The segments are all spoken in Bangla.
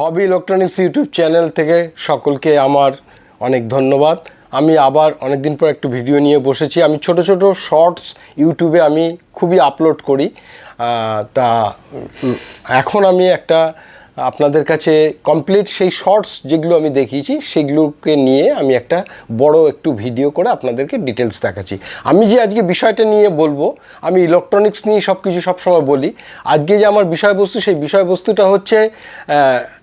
হবি ইলেকট্রনিক্স ইউটিউব চ্যানেল থেকে সকলকে আমার অনেক ধন্যবাদ। আমি আবার অনেক দিন পর একটু ভিডিও নিয়ে বসেছি। আমি ছোট ছোট শর্টস ইউটিউবে আমি খুবই আপলোড করি। তা এখন আমি একটা আপনাদের কাছে কমপ্লিট সেই শর্টস যেগুলো আমি দেখিয়েছি, সেগুলোকে নিয়ে আমি একটা বড় একটু ভিডিও করে আপনাদেরকে ডিটেলস দেখাচ্ছি। আমি যে আজকে বিষয়টা নিয়ে বলব, আমি ইলেকট্রনিক্স নিয়ে সব কিছু সবসময় বলি। আজকে যে আমার বিষয়বস্তু, সেই বিষয়বস্তুটা হচ্ছে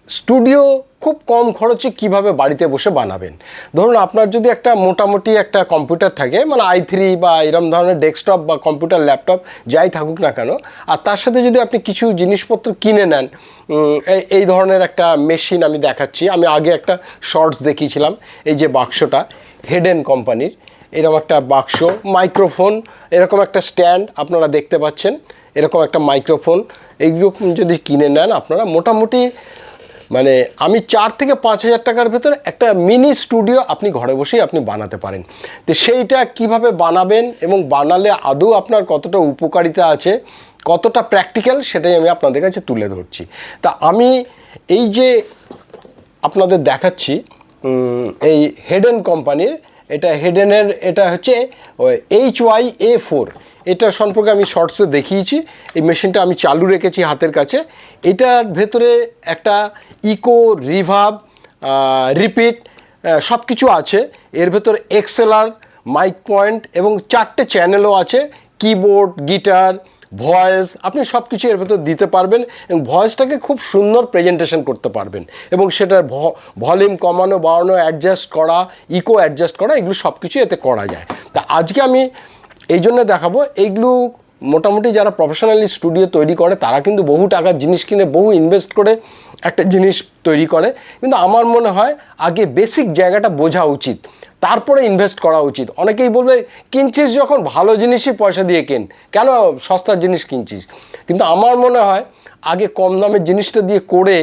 স্টুডিও খুব কম খরচে কীভাবে বাড়িতে বসে বানাবেন? ধরুন আপনার যদি একটা মোটামুটি একটা কম্পিউটার থাকে মানে আই থ্রি বা এরম ধরনের ডেস্কটপ বা কম্পিউটার ল্যাপটপ যাই থাকুক না কেন, আর তার সাথে যদি আপনি কিছু জিনিসপত্র কিনে নেন এই- ধরনের একটা মেশিন আমি দেখাচ্ছি। আমি আগে একটা শর্টস দেখিয়েছিলাম, এই যে বাক্সটা হেডেন কোম্পানির এরকম একটা বাক্স মাইক্রোফোন এরকম একটা স্ট্যান্ড আপনারা দেখতে পাচ্ছেন, এরকম একটা মাইক্রোফোন এইগুলো যদি কিনে নেন আপনারা, মোটামুটি মানে আমি চার থেকে পাঁচ হাজার টাকার ভেতরে একটা মিনি স্টুডিও আপনি ঘরে বসেই আপনি বানাতে পারেন। তো সেইটা কীভাবে বানাবেন এবং বানালে আদৌ আপনার কতটা উপকারিতা আছে, কতটা প্র্যাকটিক্যাল সেটাই আমি আপনাদের কাছে তুলে ধরছি। তা আমি এই যে আপনাদের দেখাচ্ছি এই হেডেন কোম্পানির, এটা হেডেনের এটা হচ্ছে এইচ ওয়াই এ ফোর এটা সম্পর্কে আমি শর্টসে দেখিয়েছি। এই মেশিনটা আমি চালু রেখেছি হাতের কাছে। এটার ভেতরে একটা ইকো রিভাব রিপিট সব কিছু আছে। এর ভেতর এক্সেলার মাইক পয়েন্ট এবং চারটে চ্যানেলও আছে। কিবোর্ড গিটার ভয়েস আপনি সব কিছু এর ভেতর দিতে পারবেন এবং ভয়েসটাকে খুব সুন্দর প্রেজেন্টেশন করতে পারবেন। এবং সেটার ভলিউম কমানো, বাড়ানো অ্যাডজাস্ট করা ইকো অ্যাডজাস্ট করা, এগুলো সব কিছু এতে করা যায়। তা আজকে আমি এই জন্য দেখাবো, এইগুলো মোটামুটি যারা প্রফেশনালি স্টুডিও তৈরি করে, তারা কিন্তু বহু টাকার জিনিস কিনে, বহু ইনভেস্ট করে একটা জিনিস তৈরি করে। কিন্তু আমার মনে হয় আগে বেসিক জায়গাটা বোঝা উচিত, তারপরে ইনভেস্ট করা উচিত। অনেকেই বলবে, কিনছিস যখন? ভালো জিনিসই পয়সা দিয়ে কেন? কেন সস্তার জিনিস কিনছিস? কিন্তু আমার মনে হয় আগে কম দামের জিনিসটা দিয়ে করে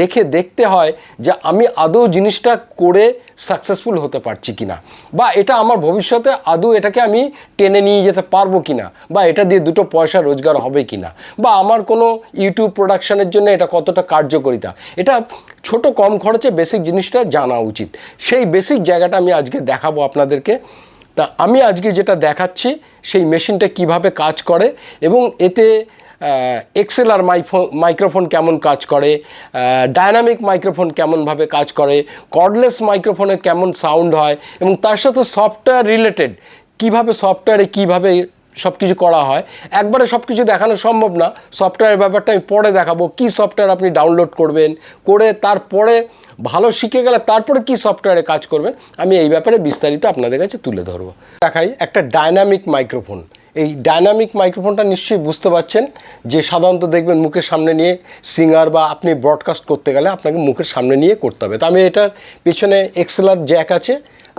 দেখে দেখতে হয় যে আমি আদৌ জিনিসটা করে সাকসেসফুল হতে পারছি কি না বা এটা আমার ভবিষ্যতে আদৌ এটাকে আমি টেনে নিয়ে যেতে পারব কি না বা এটা দিয়ে দুটো পয়সা রোজগার হবে কি না বা আমার কোনো ইউটিউব প্রোডাকশানের জন্য এটা কতটা কার্যকরিতা। এটা ছোট কম খরচে বেসিক জিনিসটা জানা উচিত। সেই বেসিক জায়গাটা আমি আজকে দেখাবো আপনাদেরকে। তা আমি আজকে যেটা দেখাচ্ছি, সেই মেশিনটা কীভাবে কাজ করে এবং এতে এক্সেলার মাইফোন মাইক্রোফোন কেমন কাজ করে ডায়নামিক মাইক্রোফোন কেমনভাবে কাজ করে কর্ডলেস মাইক্রোফোনে কেমন সাউন্ড হয়, এবং তার সাথে সফটওয়্যার রিলেটেড কীভাবে সফটওয়্যারে কীভাবে সব কিছু করা হয়, একবারে সব কিছু দেখানো সম্ভব না সফটওয়্যারের ব্যাপারটা আমি পরে দেখাবো, কি সফটওয়্যার আপনি ডাউনলোড করবেন, করে তারপরে ভালো শিখে গেলে তারপরে কি সফটওয়্যারে কাজ করবেন, আমি এই ব্যাপারে বিস্তারিত আপনাদের কাছে তুলে ধরবো। দেখাই একটা ডায়নামিক মাইক্রোফোন এই ডায়নামিক মাইক্রোফোনটা নিশ্চয়ই বুঝতে পারছেন যে সাধারণত দেখবেন মুখের সামনে নিয়ে সিঙ্গার বা আপনি ব্রডকাস্ট করতে গেলে আপনাকে মুখের সামনে নিয়ে করতে হবে। তো আমি এটার পেছনে এক্সেলার জ্যাক আছে।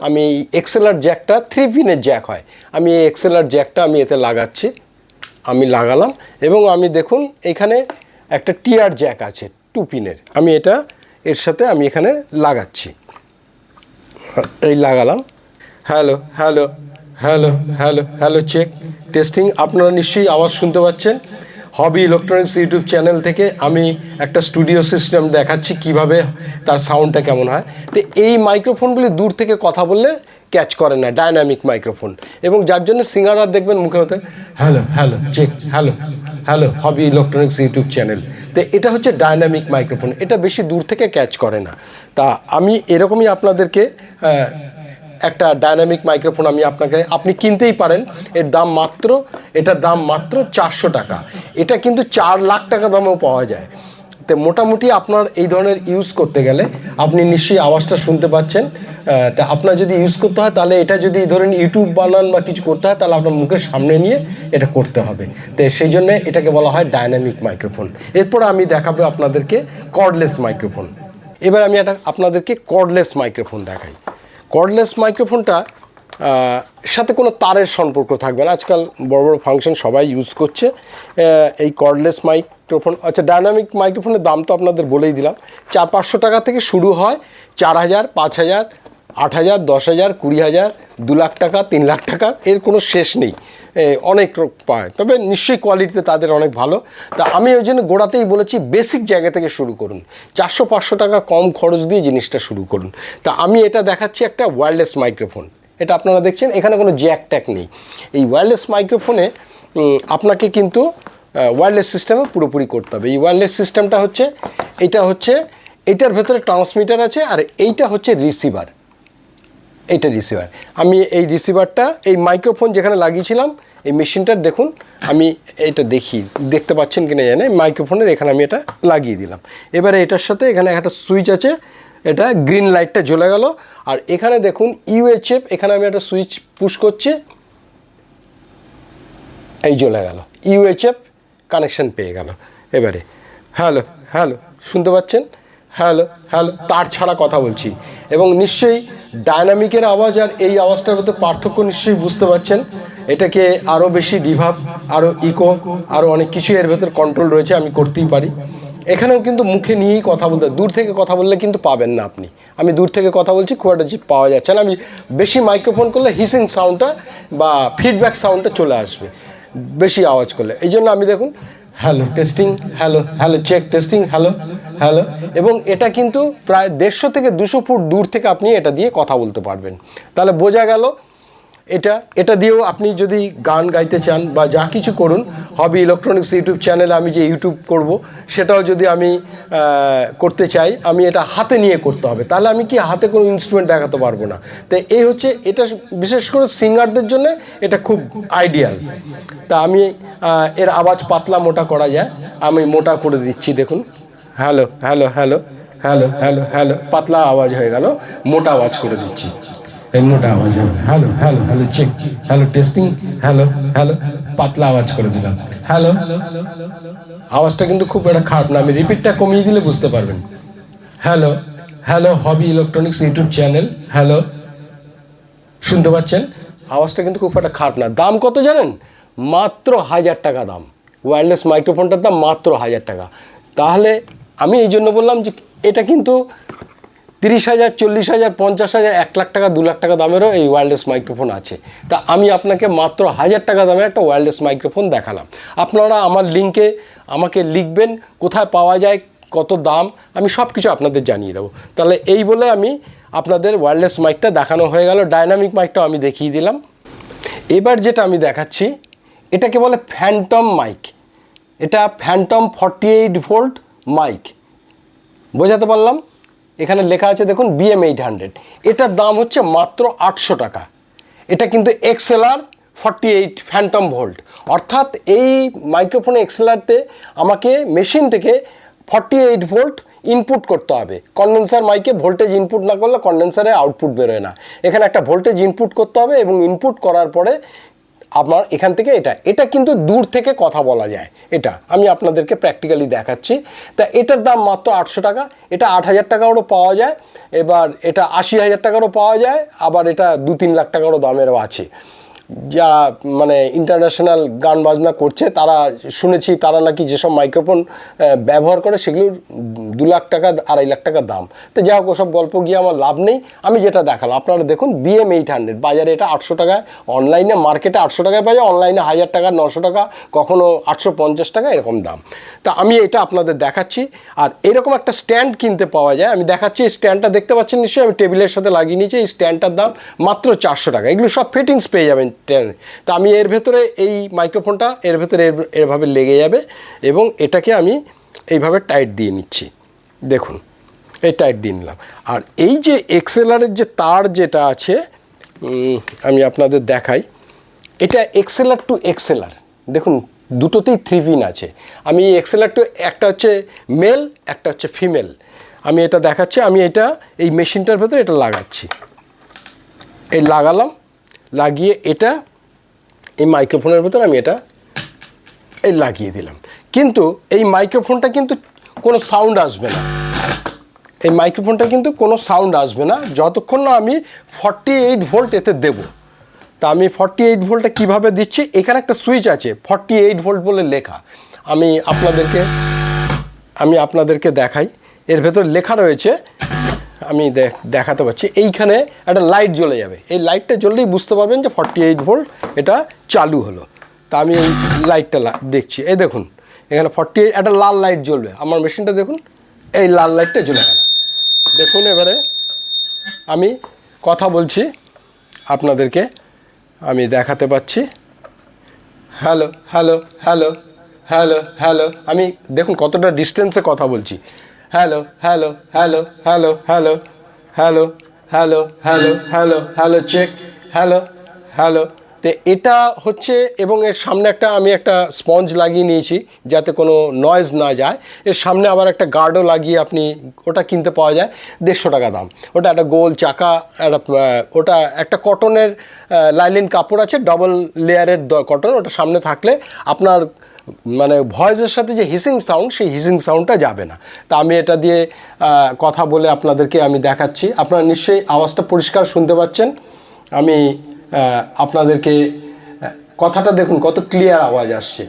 আমি এক্সেলার জ্যাকটা থ্রি পিনের জ্যাক হয়। আমি এই এক্সেলার জ্যাকটা আমি এতে লাগাচ্ছি। আমি লাগালাম এবং আমি দেখুন এখানে একটা টিয়ার জ্যাক আছে টু পিনের আমি এটা এর সাথে আমি এখানে লাগাচ্ছি। এই লাগালাম। Hello hello hello hello hello check testing আপনারা নিশ্চয়ই আওয়াজ শুনতে পাচ্ছেন। হবি ইলেকট্রনিক্স ইউটিউব চ্যানেল থেকে আমি একটা স্টুডিও সিস্টেম দেখাচ্ছি কীভাবে তার সাউন্ডটা কেমন হয়। তো এই মাইক্রোফোনগুলি দূর থেকে কথা বললে ক্যাচ করে না ডায়নামিক মাইক্রোফোন এবং যার জন্য সিঙ্গাররা দেখবেন মুখে হতে hello hello check hello hello hobby electronics YouTube channel তো এটা হচ্ছে ডায়নামিক মাইক্রোফোন এটা বেশি দূর থেকে ক্যাচ করে না। তা আমি এরকমই আপনাদেরকে একটা ডায়নামিক মাইক্রোফোন আমি আপনাকে, আপনি কিনতেই পারেন। এর দাম মাত্র, এটার দাম মাত্র চারশো টাকা। এটা কিন্তু চার লাখ টাকা দামেও পাওয়া যায়। তো মোটামুটি আপনার এই ধরনের ইউজ করতে গেলে আপনি নিশ্চয়ই আওয়াজটা শুনতে পাচ্ছেন। তা আপনার যদি ইউজ করতে হয়, তাহলে এটা যদি ধরেন ইউটিউব বানান বা কিছু করতে হয়, তাহলে আপনার মুখের সামনে নিয়ে এটা করতে হবে। তো সেই জন্য এটাকে বলা হয় ডায়নামিক মাইক্রোফোন এরপর আমি দেখাবো আপনাদেরকে কর্ডলেস মাইক্রোফোন এবার আমি একটা, আপনাদেরকে কর্ডলেস মাইক্রোফোন দেখাই। কর্ডলেস মাইক্রোফোনটা সাথে কোনো তারের সম্পর্ক থাকবে না। আজকাল বড় বড় ফাংশন সবাই ইউজ করছে। এই কর্ডলেস মাইক্রোফোন আচ্ছা ডায়নামিক মাইক্রোফোনের দাম তো আপনাদের বলেই দিলাম। চার পাঁচশো টাকা থেকে শুরু হয়, চার হাজার, পাঁচ হাজার আট হাজার, দশ হাজার, কুড়ি হাজার, দু লাখ টাকা, তিন লাখ টাকা, এর কোনো শেষ নেই। অনেক পায়। তবে নিশ্চয়ই কোয়ালিটিতে তাদের অনেক ভালো। তা আমি ওই জন্য গোড়াতেই বলেছি বেসিক জায়গা থেকে শুরু করুন। চারশো পাঁচশো টাকা কম খরচ দিয়ে জিনিসটা শুরু করুন। তা আমি এটা দেখাচ্ছি একটা ওয়্যারলেস মাইক্রোফোন এটা আপনারা দেখছেন, এখানে কোনো জ্যাক ট্যাক নেই। এই ওয়্যারলেস মাইক্রোফোনে আপনাকে কিন্তু ওয়্যারলেস সিস্টেমে পুরোপুরি করতে হবে। এই ওয়্যারলেস সিস্টেমটা হচ্ছে, এটা হচ্ছে, এটার ভেতরে ট্রান্সমিটার আছে, আর এইটা হচ্ছে রিসিভার এইটা রিসিভার আমি এই রিসিভারটা এই মাইক্রোফোন যেখানে লাগিয়েছিলাম, এই মেশিনটার দেখুন, আমি এটা দেখি, দেখতে পাচ্ছেন কি না জানে মাইক্রোফোনের এখানে আমি এটা লাগিয়ে দিলাম। এবারে এটার সাথে এখানে একটা সুইচ আছে, এটা গ্রিন লাইটটা জ্বলে গেল, আর এখানে দেখুন ইউএচএফ এখানে আমি একটা সুইচ পুশ করছি, এই জ্বলে গেল ইউএচএফ কানেকশন পেয়ে গেল। এবারে হ্যালো হ্যালো শুনতে পাচ্ছেন? হ্যালো হ্যালো, তার ছাড়া কথা বলছি। এবং নিশ্চয়ই ডায়নামিকের আওয়াজ আর এই আওয়াজটার মধ্যে পার্থক্য নিশ্চয়ই বুঝতে পারছেন। এটাকে আরও বেশি রিভাব আরও ইকো আরও অনেক কিছু এর ভেতর কন্ট্রোল রয়েছে, আমি করতেই পারি। এখানেও কিন্তু মুখে নিয়েই কথা বলতে দূর থেকে কথা বললে কিন্তু পাবেন না আপনি। আমি দূর থেকে কথা বলছি, খুব একটা পাওয়া যাচ্ছে না। আমি বেশি মাইক্রোফোন করলে হিসিং সাউন্ডটা বা ফিডব্যাক সাউন্ডটা চলে আসবে, বেশি আওয়াজ করলে। এই জন্য আমি দেখুন hello testing hello hello check testing hello hello এবং এটা কিন্তু প্রায় দেড়শো থেকে দুশো ফুট দূর থেকে আপনি এটা দিয়ে কথা বলতে পারবেন। তাহলে বোঝা গেল এটা এটা দিয়েও আপনি যদি গান গাইতে চান বা যা কিছু করুন হবি ইলেকট্রনিক্স ইউটিউব চ্যানেলে আমি যে ইউটিউব করব, সেটাও যদি আমি করতে চাই, আমি এটা হাতে নিয়ে করতে হবে। তাহলে আমি কি হাতে কোনো ইনস্ট্রুমেন্ট দেখাতে পারব না? তো এই হচ্ছে, এটা বিশেষ করে সিঙ্গারদের জন্য এটা খুব আইডিয়াল তা আমি এর আওয়াজ পাতলা মোটা করা যায়, আমি মোটা করে দিচ্ছি, দেখুন। Hello hello hello hello hello hello পাতলা আওয়াজ হয়ে গেল, মোটা আওয়াজ করে দিচ্ছি। এই মোটা আওয়াজ হবে hello hello hello check hello testing hello hello পাতলা আওয়াজ করে দিলাম। হ্যালো আওয়াজটা কিন্তু খুব একটা খারাপ না। আমি রিপিটটা কমিয়ে দিলে বুঝতে পারবেন। Hello hello hobby electronics YouTube channel hello শুনতে পাচ্ছেন? আওয়াজটা কিন্তু খুব একটা খারাপ না। দাম কত জানেন? মাত্র হাজার টাকা দাম। ওয়্যারলেস মাইক্রোফোনটার দাম মাত্র হাজার টাকা। তাহলে আমি এই জন্য বললাম যে এটা কিন্তু তিরিশ হাজার, চল্লিশ হাজার, পঞ্চাশ হাজার, এক লাখ টাকা, দু লাখ টাকা দামেরও এই ওয়্যারলেস মাইক্রোফোন আছে। তা আমি আপনাকে মাত্র হাজার টাকা দামের একটা ওয়্যারলেস মাইক্রোফোন দেখালাম। আপনারা আমার লিঙ্কে আমাকে লিখবেন, কোথায় পাওয়া যায়, কত দাম, আমি সব কিছু আপনাদের জানিয়ে দেবো। তাহলে এই বলে আমি আপনাদের ওয়্যারলেস মাইকটা দেখানো হয়ে গেল ডায়নামিক মাইকটাও আমি দেখিয়ে দিলাম। এবার যেটা আমি দেখাচ্ছি, এটাকে বলে ফ্যান্টম মাইক এটা phantom forty eight volt mic বোঝাতে পারলাম? এখানে লেখা আছে, দেখুন বিএম এইট হান্ড্রেড এটার দাম হচ্ছে মাত্র আটশো টাকা। এটা কিন্তু এক্সেলার ফর্টি এইট ফ্যান্টম ভোল্ট অর্থাৎ এই মাইক্রোফোনে এক্সেলারতে আমাকে মেশিন থেকে ফর্টি এইট ভোল্ট ইনপুট করতে হবে। কন্ডেন্সার মাইকে ভোল্টেজ ইনপুট না করলে কন্ডেন্সারে আউটপুট বেরোয় না। এখানে একটা ভোল্টেজ ইনপুট করতে হবে এবং ইনপুট করার পরে আপনার এখান থেকে এটা এটা কিন্তু দূর থেকে কথা বলা যায়। এটা আমি আপনাদেরকে প্র্যাকটিক্যালি দেখাচ্ছি। তা এটার দাম মাত্র আটশো টাকা, এটা আট হাজার টাকারও পাওয়া যায়, এবার এটা আশি হাজার টাকারও পাওয়া যায়, আবার এটা দু তিন লাখ টাকারও দামেরও আছে। যারা মানে ইন্টারন্যাশনাল গান বাজনা করছে, তারা শুনেছি, তারা নাকি যেসব মাইক্রোফোন ব্যবহার করে, সেগুলোর দু লাখ টাকা, আড়াই লাখ টাকা দাম। তো যাই হোক, ওসব গল্প গিয়ে আমার লাভ নেই। আমি যেটা দেখালাম, আপনারা দেখুন বিএম এইট হান্ড্রেড বাজারে এটা আটশো টাকায় অনলাইনে মার্কেটে আটশো টাকায় পাওয়া যায় অনলাইনে হাজার টাকা, নশো টাকা কখনও আটশো পঞ্চাশ টাকা, এরকম দাম। তা আমি এটা আপনাদের দেখাচ্ছি, আর এরকম একটা স্ট্যান্ড কিনতে পাওয়া যায়। আমি দেখাচ্ছি, এই স্ট্যান্ডটা দেখতে পাচ্ছেন নিশ্চয়ই? আমি টেবিলের সাথে লাগিয়ে নিয়েছি, এই স্ট্যান্ডটার দাম মাত্র চারশো টাকা। এগুলো সব ফিটিংস পেয়ে যাবেন। ট্রেনে তা আমি এর ভেতরে এই মাইক্রোফোনটা এর ভেতরে এরভাবে লেগে যাবে এবং এটাকে আমি এইভাবে টাইট দিয়ে নিচ্ছি। দেখুন, এই টাইট দিয়ে নিলাম। আর এই যে এক্সেলারের যে তার যেটা আছে আমি আপনাদের দেখাই, এটা এক্সেলার টু এক্সেলার। দেখুন, দুটোতেই থ্রি পিন আছে। আমি এক্সেলার টু, একটা হচ্ছে মেল একটা হচ্ছে ফিমেল আমি এটা দেখাচ্ছি, আমি এটা এই মেশিনটার ভেতরে এটা লাগাচ্ছি। এই লাগালাম লাগিয়ে এটা এই মাইক্রোফোনের ভেতর আমি এটা এই লাগিয়ে দিলাম। কিন্তু এই মাইক্রোফোনটা কিন্তু কোনো সাউন্ড আসবে না। এই মাইক্রোফোনটা কিন্তু কোনো সাউন্ড আসবে না। যতক্ষণ না আমি ফর্টি এইট ভোল্ট এতে দেবো। তা আমি ফর্টি এইট ভোল্টটা কীভাবে দিচ্ছি? এখানে একটা সুইচ আছে ফর্টি এইট ভোল্ট বলে লেখা। আমি আপনাদেরকে আমি আপনাদেরকে দেখাই। এর ভেতর লেখা রয়েছে আমি দেখ- দেখাতে পাচ্ছি এইখানে একটা লাইট জ্বলে যাবে। এই লাইটটা জ্বললেই বুঝতে পারবেন যে ফর্টি এইট ভোল্ট এটা চালু হলো। তা আমি এই লাইটটা দেখছি। এই দেখুন, এখানে ফর্টি একটা লাল লাইট জ্বলবে। আমার মেশিনটা দেখুন, এই লাল লাইটটা জ্বলে গেল। দেখুন এবারে, আমি কথা বলছি, আপনাদেরকে আমি দেখাতে পাচ্ছি। Hello hello hello hello hello আমি দেখুন কতটা ডিস্টেন্সে কথা বলছি। Hello hello hello hello hello hello hello hello hello hello check hello hello তো এটা হচ্ছে এবং এর সামনে একটা আমি একটা স্পঞ্জ লাগিয়ে নিয়েছি যাতে কোনো নয়েজ না যায়। এর সামনে আবার একটা গার্ডও লাগিয়ে আপনি ওটা কিনতে পাওয়া যায় দেড়শো টাকা দাম। ওটা একটা গোল চাকা, একটা ওটা একটা কটনের লাইলিন কাপড় আছে ডবল লেয়ারের কটন ওটা সামনে থাকলে আপনার মানে ভয়েসের সাথে যে হিসিং সাউন্ড সেই হিসিং সাউন্ডটা যাবে না। তা আমি এটা দিয়ে কথা বলে আপনাদেরকে আমি দেখাচ্ছি। আপনারা নিশ্চয়ই আওয়াজটা পরিষ্কার শুনতে পাচ্ছেন। আমি আপনাদেরকে কথাটা দেখুন, কত ক্লিয়ার আওয়াজ আসছে।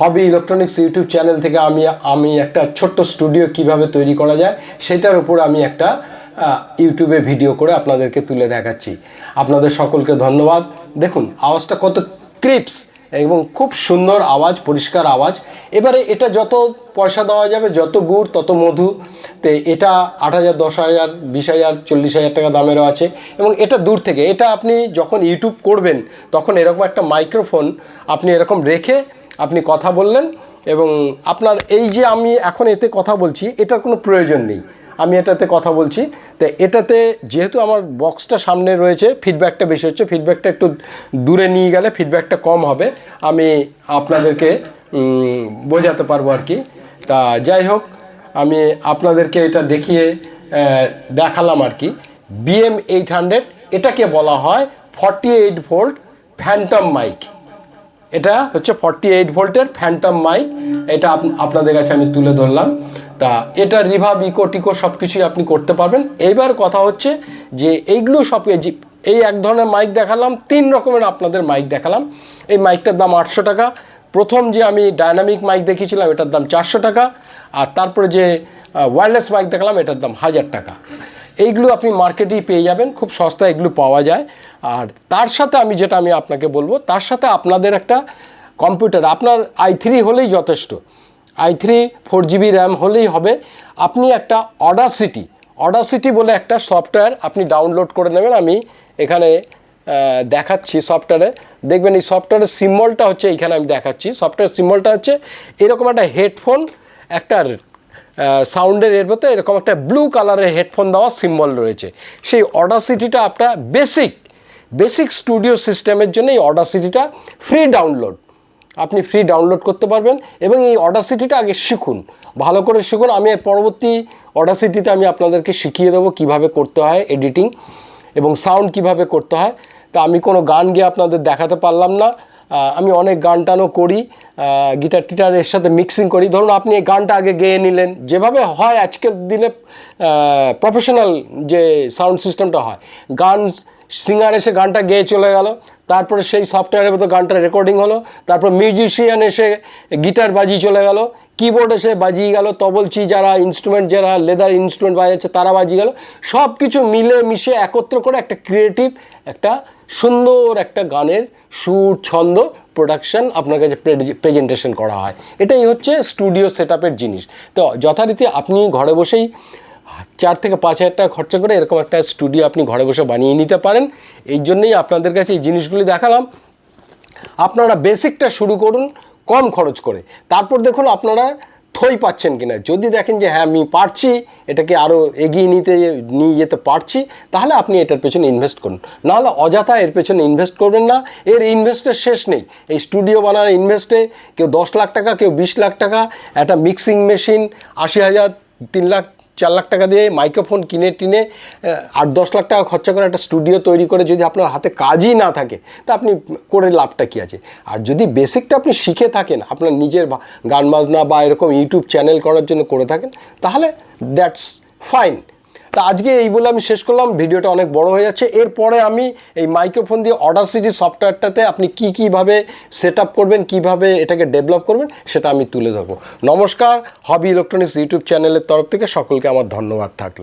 হবি ইলেকট্রনিক্স ইউটিউব চ্যানেল থেকে আমি আমি একটা ছোট্ট স্টুডিও কীভাবে তৈরি করা যায়, সেটার উপর আমি একটা ইউটিউবে ভিডিও করে আপনাদেরকে তুলে দেখাচ্ছি। আপনাদের সকলকে ধন্যবাদ। দেখুন, আওয়াজটা কত ক্রিপস এবং খুব সুন্দর আওয়াজ, পরিষ্কার আওয়াজ। এবারে এটা যত পয়সা দেওয়া যাবে, যত গুড়, তত মধু। তো এটা আট হাজার, দশ হাজার, বিশ হাজার, চল্লিশ হাজার টাকা দামেরও আছে। এবং এটা দূর থেকে, এটা আপনি যখন ইউটিউব করবেন, তখন এরকম একটা মাইক্রোফোন আপনি এরকম রেখে আপনি কথা বললেন এবং আপনার এই যে আমি এখন এতে কথা বলছি, এটার কোনো প্রয়োজন নেই। আমি এটাতে কথা বলছি। তো এটাতে যেহেতু আমার বক্সটা সামনে রয়েছে ফিডব্যাকটা বেশি হচ্ছে ফিডব্যাকটা একটু দূরে নিয়ে গেলে ফিডব্যাকটা কম হবে। আমি আপনাদেরকে বোঝাতে পারব আর কি। তা যাই হোক, আমি আপনাদেরকে এটা দেখিয়ে দেখালাম আর কি। বিএম এইট হান্ড্রেড এটাকে বলা হয় forty eight volt phantom mic এটা হচ্ছে ফর্টি এইট ভোল্টের ফ্যান্টম মাইক এটা আপ- আপনাদের কাছে আমি তুলে ধরলাম। তা এটা রিভাব ইকো টিকো সব কিছুই আপনি করতে পারবেন। এইবার কথা হচ্ছে যে এইগুলো সব এই এক ধরনের মাইক দেখালাম, তিন রকমের আপনাদের মাইক দেখালাম। এই মাইকটার দাম আটশো টাকা। প্রথম যে আমি ডায়নামিক মাইক দেখিয়েছিলাম, এটার দাম চারশো টাকা। আর তারপরে যে ওয়্যারলেস মাইক দেখালাম, এটার দাম হাজার টাকা। এইগুলো আপনি মার্কেটেই পেয়ে যাবেন, খুব সস্তা এগুলো পাওয়া যায়। আর তার সাথে আমি যেটা আমি আপনাকে বলব, তার সাথে আপনাদের একটা কম্পিউটার আপনার আই থ্রি হলেই যথেষ্ট। I three four GB RAM হলেই হবে। আপনি একটা অডাসিটি অডাসিটি বলে একটা সফটওয়্যার আপনি ডাউনলোড করে নেবেন। আমি এখানে দেখাচ্ছি সফটওয়্যারে। দেখবেন এই সফটওয়্যারের সিম্বলটা হচ্ছে এইখানে আমি দেখাচ্ছি। সফটওয়্যার সিম্বলটা হচ্ছে এরকম একটা হেডফোন একটা সাউন্ডের এর মধ্যে এরকম একটা ব্লু কালারের হেডফোন দেওয়া সিম্বল রয়েছে। সেই অডাসিটিটা আপনার বেসিক বেসিক স্টুডিও সিস্টেমের জন্য এই অডাসিটিটা ফ্রি ডাউনলোড আপনি ফ্রি ডাউনলোড করতে পারবেন এবং এই অডাসিটিটা আগে শিখুন। ভালো করে শিখুন। আমি পরবর্তী অডাসিটিতে আমি আপনাদেরকে শিখিয়ে দেবো কীভাবে করতে হয় এডিটিং এবং সাউন্ড কীভাবে করতে হয়। তা আমি কোনো গান গিয়ে আপনাদের দেখাতে পারলাম না। আমি অনেক গান টানও করি। গিটার টিটার এর সাথে মিক্সিং করি। ধরুন আপনি এই গানটা আগে গেয়ে নিলেন। যেভাবে হয় আজকের দিনে প্রফেশনাল যে সাউন্ড সিস্টেমটা হয়, গান সিঙ্গার এসে গানটা গেয়ে চলে গেল। তারপরে সেই সফটওয়্যারের মতো গানটা রেকর্ডিং হলো। তারপর মিউজিশিয়ান এসে গিটার বাজিয়ে চলে গেল। কিবোর্ড এসে বাজিয়ে গেল। তবলচি যারা ইনস্ট্রুমেন্ট যারা লেদার ইনস্ট্রুমেন্ট বাজাচ্ছে, তারা বাজিয়ে গেল। সব কিছু মিলে মিশে একত্র করে একটা ক্রিয়েটিভ একটা সুন্দর একটা গানের সুর ছন্দ প্রোডাকশন আপনার কাছে প্রেজেন্টেশন করা হয়। এটাই হচ্ছে স্টুডিও সেট জিনিস। তো যথারীতি আপনি ঘরে বসেই চার থেকে পাঁচ হাজার টাকা খরচা করে এরকম একটা স্টুডিও আপনি ঘরে বসে বানিয়ে নিতে পারেন। এই জন্যই আপনাদের কাছে এই জিনিসগুলি দেখালাম। আপনারা বেসিকটা শুরু করুন, কম খরচ করে। তারপর দেখুন আপনারা থই পাচ্ছেন কিনা। যদি দেখেন যে হ্যাঁ আমি পারছি, এটাকে আরও এগিয়ে নিতে, নিয়ে যেতে পারছি, তাহলে আপনি এটার পেছনে ইনভেস্ট করুন। নাহলে অযথা এর পেছনে ইনভেস্ট করবেন না। এর ইনভেস্টের শেষ নেই। এই স্টুডিও বানানোর ইনভেস্টে কেউ দশ লাখ টাকা, কেউ বিশ লাখ টাকা, একটা মিক্সিং মেশিন আশি হাজার, তিন লাখ চার লাখ টাকা দিয়ে মাইক্রোফোন কিনে টিনে আট দশ লাখ টাকা খরচা করে একটা স্টুডিও তৈরি করে যদি আপনার হাতে কাজই না থাকে, তা আপনি করে লাভটা কী আছে? আর যদি বেসিকটা আপনি শিখে থাকেন, আপনার নিজের গান বাজনা বা এরকম ইউটিউব চ্যানেল করার জন্য করে থাকেন, তাহলে দ্যাটস ফাইন। তা আজকে এই বলে আমি শেষ করলাম। ভিডিওটা অনেক বড় হয়ে যাচ্ছে। এরপরে আমি এই মাইক্রোফোন দিয়ে অর্ডার অডাসিটি সফটওয়্যারটাতে আপনি কি কীভাবে সেট আপ করবেন, কীভাবে এটাকে ডেভেলপ করবেন, সেটা আমি তুলে ধরবো। নমস্কার হবি ইলেকট্রনিক্স ইউটিউব চ্যানেলের তরফ থেকে সকলকে আমার ধন্যবাদ থাকল।